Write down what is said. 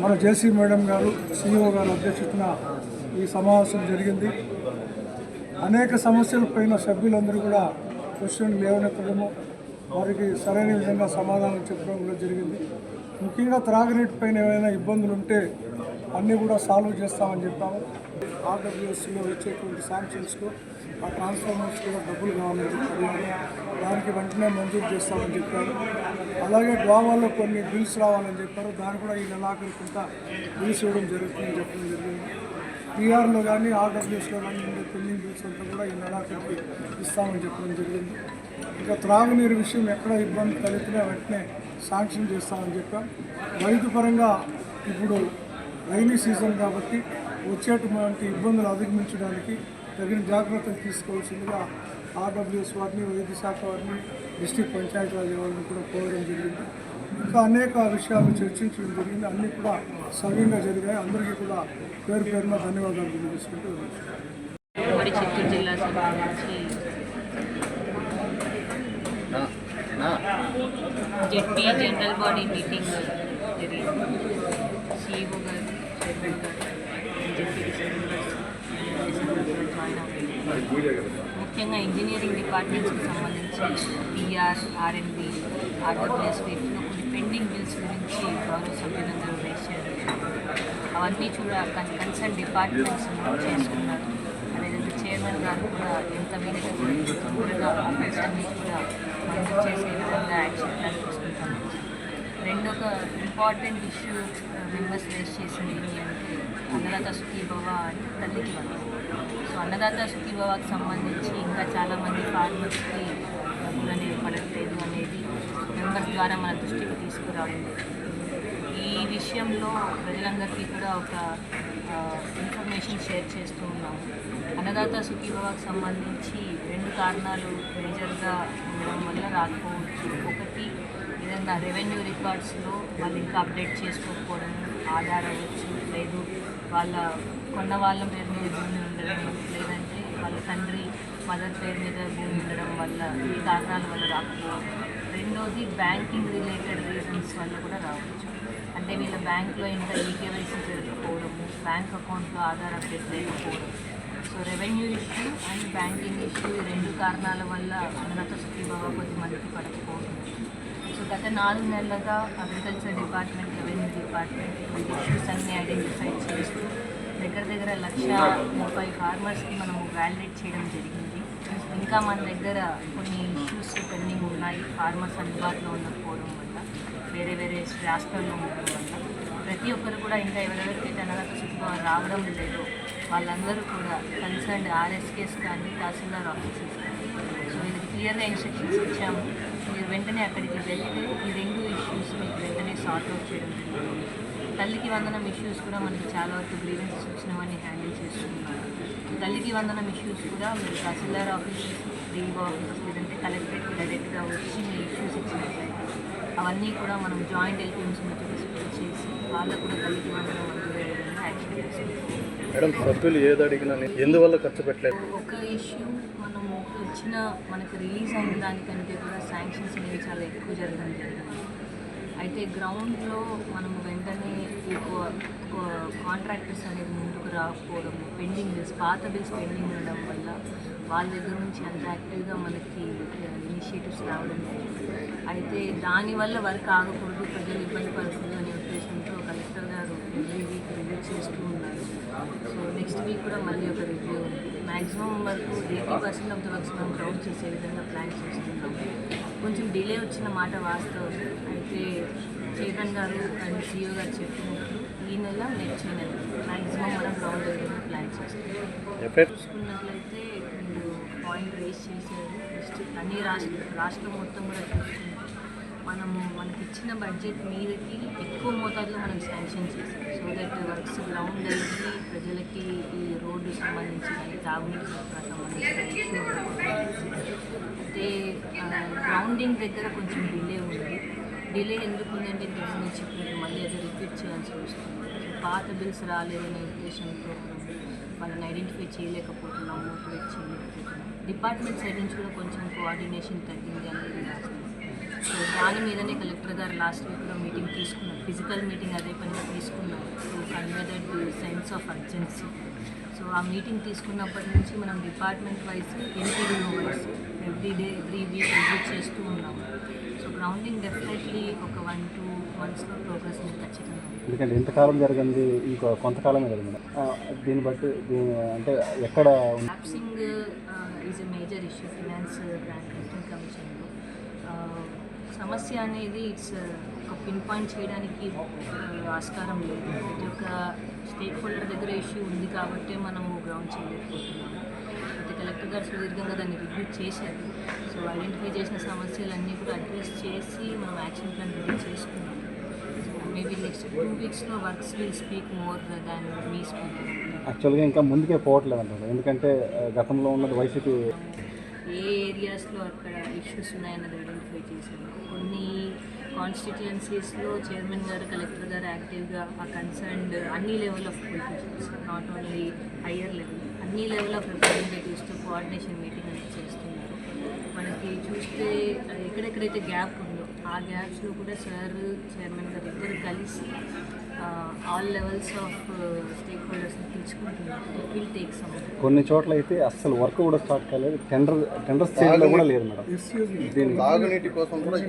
మన జేసీ మేడం గారు సిఇఓ గారు అధ్యక్షతన ఈ సమావేశం జరిగింది. అనేక సమస్యలపైన సభ్యులందరూ కూడా క్వశ్చన్ లేవనెత్తడము వారికి సరైన విధంగా సమాధానం చెప్పడం కూడా జరిగింది. ముఖ్యంగా త్రాగునీటి పైన ఏమైనా ఇబ్బందులు ఉంటే అన్నీ కూడా సాల్వ్ చేస్తామని చెప్పాము. ఆర్డబ్ల్యూఎస్సీలో వచ్చేటువంటి శాంక్షన్స్కు ఆ ట్రాన్స్ఫార్మర్స్ కూడా డబ్బులు కావాలని చెప్పారు దానికి వెంటనే మంజూరు చేస్తామని చెప్పారు. అలాగే గోవాలో కొన్ని బిల్స్ రావాలని చెప్పారు. దాన్ని కూడా ఈ నెలాఖరు కొంత బిల్స్ ఇవ్వడం జరుగుతుందని చెప్పడం జరిగింది. పిఆర్లో కానీ ఆర్డబ్ల్యూస్లో కానీ ఉండే పెండింగ్ బిల్స్ అంతా కూడా ఈ నెలాఖరికి ఇస్తామని చెప్పడం జరిగింది. ఇంకా త్రాగునీరు విషయం ఎక్కడ ఇబ్బంది కలిగితే వెంటనే శాంక్షన్ చేస్తామని చెప్పాం రైతు పరంగా ఇప్పుడు రైనీ సీజన్ కాబట్టి వచ్చేటువంటి ఇబ్బందులు అధిగమించడానికి తగిన జాగ్రత్తలు తీసుకోవాల్సిందిగా ఆర్డబ్ల్యూఎస్ వారిని వైద్య శాఖ వారిని డిస్టిక్ పంచాయతీరాజ్ వారిని కూడా కోరడం జరిగింది. ఇంకా అనేక విషయాలు చర్చించడం జరిగింది. అన్నీ కూడా సవ్యంగా జరిగాయి. అందరికీ కూడా పేరు పేరున ధన్యవాదాలు తెలియజేసుకుంటూ ఉమ్మడి చిత్తూరు జిల్లా సంబంధించి జెడ్పీ జనరల్ బాడీ మీటింగ్ జరిగింది. సిఇఓ గారు చైర్మన్ గారు జెడ్పీ మెంబర్స్ జాయిన్ అవ్వాలి ముఖ్యంగా ఇంజనీరింగ్ డిపార్ట్మెంట్స్కి సంబంధించి పిఆర్ ఆర్ఎండ్బి ఆర్డబ్ల్యూఎస్ వీటిలో కొన్ని పెండింగ్ బిల్స్ గురించి గౌరవ సభ్యులందరూ రేస్ చేయడం అవన్నీ చూడ కన్సర్న్ డిపార్ట్మెంట్స్ చేసుకున్నారు. అదేవిధంగా చైర్మన్ గారు కూడా ఎంత వీలైతే తొందరగా ఆ బిల్స్ అన్నీ కూడా మంజూరు చేసే విధంగా యాక్షన్ ప్లాన్ తీసుకుంటాము. రెండొక ఇంపార్టెంట్ ఇష్యూ మెంబర్స్ రేస్ చేసింది అన్నదాత సుఖీభవ అని తల్లికి వందనం. సో అన్నదాత సుఖీభవకి సంబంధించి ఇంకా చాలామంది ఫార్మర్స్కి డబ్బులు అనేవి పడట్లేదు అనేది మెంబర్స్ ద్వారా మన దృష్టికి తీసుకురావడం ఈ విషయంలో ప్రజలందరికీ కూడా ఒక ఇన్ఫర్మేషన్ షేర్ చేస్తూ ఉన్నాము. అన్నదాత సుఖీభవకి సంబంధించి రెండు కారణాలు మేజర్గా ఉండడం వల్ల రాకపోవచ్చు. ఒకటి ఏదైనా రెవెన్యూ రికార్డ్స్లో వాళ్ళు ఇంకా అప్డేట్ చేసుకోకపోవడం ఆధార్ అవ్వచ్చు లేదు వాళ్ళ కొన్న వాళ్ళ పేరు మీద భూమి ఉండడం లేదంటే వాళ్ళ తండ్రి మదర్ పేరు మీద భూమి ఉండడం వల్ల ఈ కారణాల వల్ల రాకపోవడం. రెండోది బ్యాంకింగ్ రిలేటెడ్ రీజన్స్ వల్ల కూడా రావచ్చు. అంటే వీళ్ళ బ్యాంక్లో ఇంకా ఈకేవైసీ జరగకపోవడము బ్యాంక్ అకౌంట్లో ఆధార్ అప్డేట్ లేకపోవడం. So revenue issue and banking issue ఈ రెండు కారణాల వల్ల అన్నత సుఖీభావ కొద్ది మందికి పడకపోవడం. గత నాలుగు నెలలుగా agriculture department revenue department issues అన్ని ఐడెంటిఫై చేస్తూ దగ్గర దగ్గర లక్ష ముప్పై ఫార్మర్స్కి మనము వ్యాలిడేట్ చేయడం జరిగింది. ఇంకా మన దగ్గర కొన్ని ఇష్యూస్ పెండింగ్ ఉన్నాయి ఫార్మర్స్ అందుబాటులో ఉండకపోవడం వల్ల వేరే వేరే రాష్ట్రాల్లో ఉండడం వల్ల. ప్రతి ఒక్కరు కూడా ఇంకా ఎవరెవరికి అన్నదాత సుఖభావం రావడం లేదు. వాళ్ళందరూ కూడా కన్సర్న్ ఆర్ఎస్కేస్ కానీ తహసీల్దార్ ఆఫీసెస్ కానీ. సో వీళ్ళకి క్లియర్గా ఇన్స్ట్రక్షన్స్ ఇచ్చాము. మీరు వెంటనే అక్కడికి వెళ్తే ఈ రెండు ఇష్యూస్ మీకు వెంటనే సార్ట్ అవుట్ చేయడం తల్లికి వందనం ఇష్యూస్ కూడా మనకి చాలా వరకు గ్రీవెన్సెస్ వచ్చినవన్నీ హ్యాండిల్ చేస్తున్నారు. తల్లికి వందనం ఇష్యూస్ కూడా మీరు తహసీల్దార్ ఆఫీసెస్ డిఓ ఆఫీసెస్ లేదంటే కలెక్టరేట్కి డైరెక్ట్గా వచ్చి మీ ఇష్యూస్ ఇచ్చినట్లయితే అవన్నీ కూడా మనం జాయింట్ ఎల్పిఎంస్ మధ్య చేసి వాళ్ళకు కూడా తల్లికి వందనం మంజూరు విధంగా యాక్షన్ తీసుకుంటాం మేడం సభ్యులు ఏది అడిగినా ఎందువల్ల ఖర్చు పెట్టలేదు? ఒక ఇష్యూ మనం ఇచ్చిన మనకు రిలీజ్ అయిన దానికంటే కూడా శాంక్షన్స్ అనేవి చాలా ఎక్కువ జరగడం జరిగింది. అయితే గ్రౌండ్లో మనం వెంటనే ఎక్కువ కాంట్రాక్టర్స్ అనేది ముందుకు రాకపోవడం పెండింగ్ బిల్స్ పాత బిల్స్ పెండింగ్ ఉండడం వల్ల వాళ్ళ దగ్గర నుంచి అంత యాక్టివ్గా మనకి ఇనిషియేటివ్స్ రావడం అయితే దానివల్ల వర్క్ ఆగకూడదు ప్రజలు ఇబ్బంది పడకూడదు అనే ఉద్దేశంతో కలెక్టర్ గారు ఎవ్రీ వీక్ రివ్యూ చేస్తూ ఉన్నారు సో నెక్స్ట్ వీక్ కూడా మళ్ళీ ఒక రివ్యూ మ్యాక్సిమం వరకు eighty percent of the works మనం గ్రౌండ్ చేసే విధంగా ప్లాన్ చేస్తున్నాం. కొంచెం డిలే వచ్చిన మాట వాస్తవం. అయితే చైతన్ గారు అండ్ సిఇఓ గారు చెప్పినట్టు ఈ నెల నెక్స్ట్ నెల మ్యాక్సిమం మనం గ్రౌండ్ విధంగా ప్లాన్ చేస్తున్నాం. చూసుకున్నట్లయితే మీరు పాయింట్ రేస్ చేశారు. డిస్ట్రిక్ట్ అన్ని రాష్ట్ర రాష్ట్రం మొత్తం కూడా చూసుకుంటే మనము మనకి ఇచ్చిన బడ్జెట్ మీదకి ఎక్కువ మోతాదులో మనం శాంక్షన్ చేసాం. సో దట్ వర్క్స్ గ్రౌండ్ లెవెల్కి ప్రజలకి ఈ రోడ్డు సంబంధించి కానీ తాగునీటి సరఫరా సంబంధించి అయితే గ్రౌండింగ్ దగ్గర కొంచెం డిలే ఉంది. డిలే ఎందుకు ఉందంటే ఇంతకు చెప్పినట్టు మళ్ళీ అది రిపీట్ చేయాల్సి వస్తుంది. పాత బిల్స్ రాలేదనే ఉద్దేశంతో వాళ్ళని ఐడెంటిఫై చేయలేకపోతున్నాం మోటివేట్ చేయలేకపోతున్నాం డిపార్ట్మెంట్ సైడ్ నుంచి కూడా కొంచెం కోఆర్డినేషన్ తగ్గింది అనేది వాస్తవం. సో దాని మీదనే కలెక్టర్ గారు లాస్ట్ వీక్లో మీటింగ్ తీసుకున్నారు. ఫిజికల్ మీటింగ్ అదే పనిగా తీసుకున్నారు. To convey that sense of urgency so ఆ మీటింగ్ తీసుకున్నప్పటి నుంచి మనం department wise NTDO wise every day every week visit చేస్తూ ఉన్నాము. సో గ్రౌండింగ్ డెఫినెట్లీ ఒక వన్ టూ మంత్స్లో ప్రోగ్రెస్ ఉంది ఖచ్చితంగా. ఎందుకంటే ఇంతకాలం జరిగింది ఇంకో కొంతకాలమే జరిగింది. దీన్ని బట్టి దీని అంటే ఎక్కడ is a major issue finance rating కమిషన్లో సమస్య అనేది ఇట్స్ ఒక పిన్ పాయింట్ చేయడానికి ఆస్కారం లేదు. ప్రతి ఒక్క స్టేక్ హోల్డర్ దగ్గర ఇష్యూ ఉంది కాబట్టి మనము గ్రౌండ్ చేయలేకపోతున్నాము. అయితే కలెక్టర్ గారు సుదీర్ఘంగా దాన్ని రివ్యూ చేశారు. సో ఐడెంటిఫై చేసిన సమస్యలన్నీ కూడా అడ్రస్ చేసి మనం యాక్షన్ ప్లాన్ రెడీ చేసుకున్నాం maybe next two వీక్స్లో works will speak more than me speak యాక్చువల్గా ఇంకా ముందుకే పోవట్లేదు అంటారు. ఎందుకంటే గతంలో ఉన్నది వైసీపీ ఏ ఏరియాస్లో అక్కడ ఇష్యూస్ ఉన్నాయన్నది ఐడెంటిఫై చేశారు. కొన్ని కాన్స్టిట్యుయెన్సీస్లో చైర్మన్ గారు కలెక్టర్ గారు యాక్టివ్గా ఆ కన్సర్న్డ్ అన్ని level of politicians not only higher level అన్ని లెవెల్ ఆఫ్ రిప్రజెంటేటివ్స్తో కోఆర్డినేషన్ మీటింగ్ అనేది చేస్తున్నారు. మనకి చూస్తే ఎక్కడెక్కడైతే గ్యాప్ ఉందో ఆ గ్యాప్స్లో కూడా సార్ చైర్మన్ గారు ఇద్దరు కలిసి ఆల్ లెవెల్స్ ఆఫ్ స్టేక్ హోల్డర్స్ని పిలుచుకుంటున్నారు కొన్ని చోట్ల అయితే అస్సలు వర్క్ కూడా స్టార్ట్ కాలేదు. టెండర్ టెండర్ స్టేజ్లో కూడా లేదు మేడం. తాగునీటి కోసం కూడా